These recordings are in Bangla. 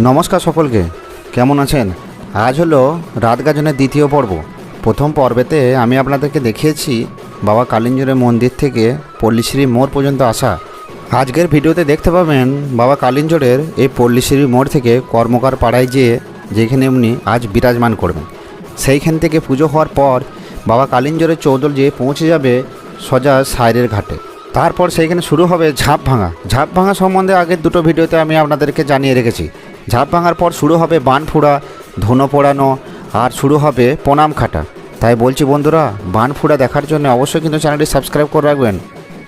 নমস্কার সকলকে, কেমন আছেন? আজ হলো রাত গাজনের দ্বিতীয় পর্ব। প্রথম পর্বেতে আমি আপনাদেরকে দেখিয়েছি বাবা কালিঞ্জরের মন্দির থেকে পল্লীশ্রী মোড় পর্যন্ত আসা। আজকের ভিডিওতে দেখতে পাবেন বাবা কালিঞ্জরের এই পল্লীশ্রী মোড় থেকে কর্মকার পাড়ায় যেয়ে যেখানে উনি আজ বিরাজমান করবেন। সেইখান থেকে পুজো হওয়ার পর বাবা কালিঞ্জরের চৌদল যেয়ে পৌঁছে যাবে সোজা সাইরের ঘাটে। তারপর সেইখানে শুরু হবে ঝাঁপ ভাঙা। ঝাঁপ ভাঙা সম্বন্ধে আগের দুটো ভিডিওতে আমি আপনাদেরকে জানিয়ে রেখেছি। ঝাঁপ ভাঙার পর শুরু হবে বান ফুড়া ধুনো পোড়ানো আর শুরু হবে প্রণাম খাটা তাই বলছি বন্ধুরা বান ফুড়া দেখার জন্য অবশ্যই কিন্তু চ্যানেলটি সাবস্ক্রাইব করে রাখবেন।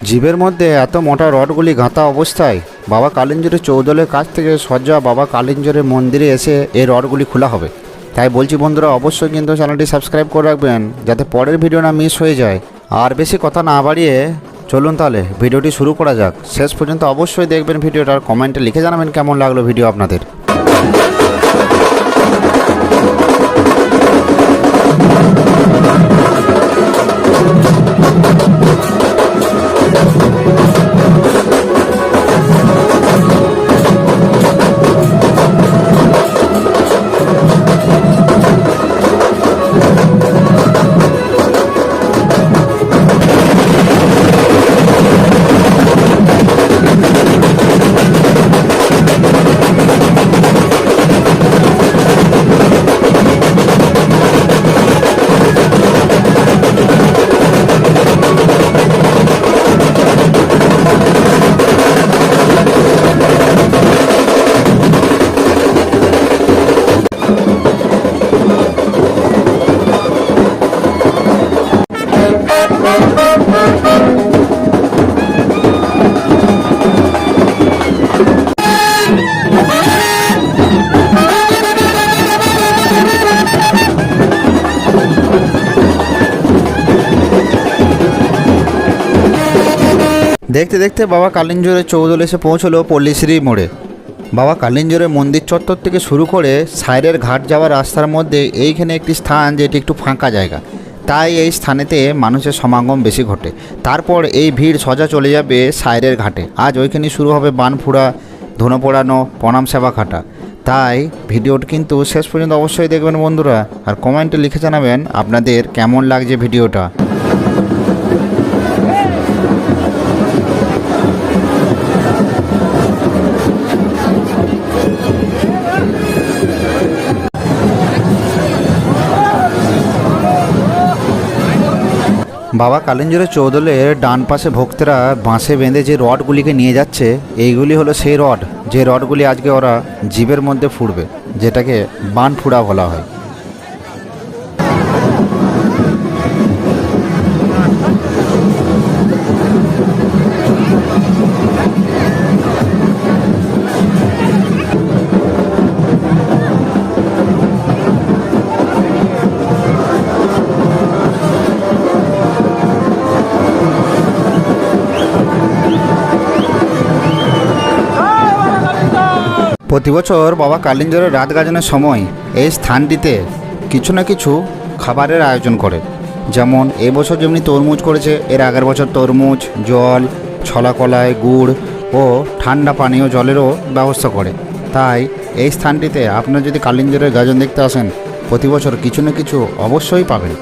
জীবের মধ্যে এত মোটা রডগুলি গাঁথা অবস্থায়, বাবা কালিঞ্জরের চৌদলের কাছ থেকে সজ্জা বাবা কালিঞ্জরের মন্দিরে এসে এই রডগুলি খোলা হবে। তাই বলছি বন্ধুরা, অবশ্যই কিন্তু চ্যানেলটি সাবস্ক্রাইব করে রাখবেন, যাতে পরের ভিডিও না মিস হয়ে যায়। আর বেশি কথা না বাড়িয়ে চলুন তাহলে, ভিডিওটি শুরু করা যাক। শেষ পর্যন্ত অবশ্যই দেখবেন ভিডিওটার কমেন্টে লিখে জানাবেন কেমন লাগল ভিডিও আপনাদের। দেখতে দেখতে বাবা কালিঞ্জরের চৌদল এসে পৌঁছলো পল্লীশ্রী মোড়ে। বাবা কালিঞ্জরের মন্দির চত্বর থেকে শুরু করে সাইরের ঘাট যাওয়ার রাস্তার মধ্যে এইখানে একটি স্থান যেটি একটু ফাঁকা জায়গা। তাই এই স্থানেতে মানুষের সমাগম বেশি ঘটে। তারপর এই ভিড় সজা চলে যাবে সাইরের ঘাটে। আজ ওইখানে শুরু হবে বানফুড়া ধুনো পোড়ানো প্রণাম সেবা খাটা তাই ভিডিওটি কিন্তু শেষ পর্যন্ত অবশ্যই দেখবেন বন্ধুরা। আর কমেন্টে লিখে জানাবেন আপনাদের কেমন লাগছে ভিডিওটা। বাবা কালেঞ্জুরের চৌদলের ডান পাশে ভক্তরা বাঁশে বেঁধে যে রডগুলিকে নিয়ে যাচ্ছে, এইগুলি হলো সেই রড। যে রডগুলি আজকে ওরা জীবের মধ্যে ফুটবে, যেটাকে বান ফুড়া বলা হয়। প্রতি বছর বাবা কালিঞ্জরের রাত গাজনের সময় এই স্থানটিতে কিছু না কিছু খাবারের আয়োজন করে। যেমন এবছর যেমনি তরমুজ করেছে, এর আগের বছর তরমুজ, জল, ছলা কলাই, গুড় ও ঠান্ডা পানীয় জলেরও ব্যবস্থা করে। তাই এই স্থানটিতে আপনারা যদি কালিঞ্জরের গাজন দেখতে আসেন, প্রতি বছর কিছু না কিছু অবশ্যই পাবেন।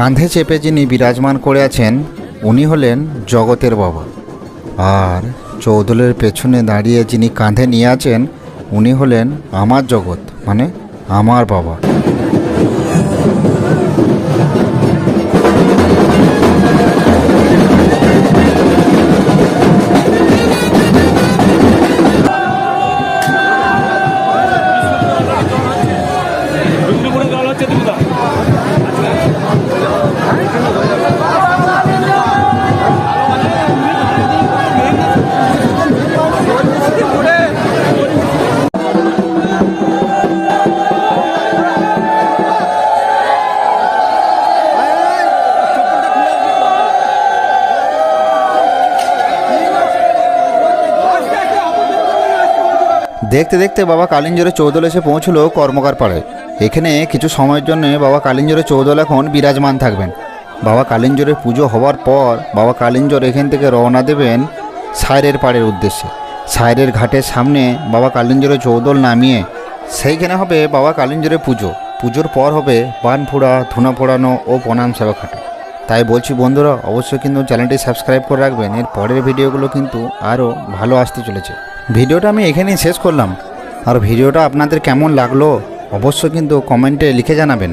কাঁধে চেপে যিনি বিরাজমান করে আছেন, উনি হলেন জগতের বাবা। আর চৌদলের পেছনে দাঁড়িয়ে যিনি কাঁধে নিয়ে আছেন, উনি হলেন আমার জগৎ মানে আমার বাবা। দেখতে দেখতে বাবা কালিঞ্জরে চৌদল এসে পৌঁছলো কর্মকার পাড়ে। এখানে কিছু সময়ের জন্য বাবা কালিঞ্জরে চৌদল এখন বিরাজমান থাকবেন। বাবা কালিঞ্জরের পুজো হওয়ার পর বাবা কালিঞ্জর এখান থেকে রওনা দেবেন সায়রের পাড়ের উদ্দেশ্যে। সায়রের ঘাটের সামনে বাবা কালিঞ্জরের চৌদল নামিয়ে সেইখানে হবে বাবা কালিঞ্জরের পুজো। পুজোর পর হবে বান ফোড়া ধুনা ফোড়ানো ও প্রণাম সেবা খাটো। তাই বলছি বন্ধুরা, অবশ্যই কিন্তু চ্যানেলটি সাবস্ক্রাইব করে রাখবেন। এর পরের ভিডিওগুলো কিন্তু আরও ভালো আসতে চলেছে। ভিডিওটা আমি এখানেই শেষ করলাম। আর ভিডিওটা আপনাদের কেমন লাগল, অবশ্যই কিন্তু কমেন্টে লিখে জানাবেন।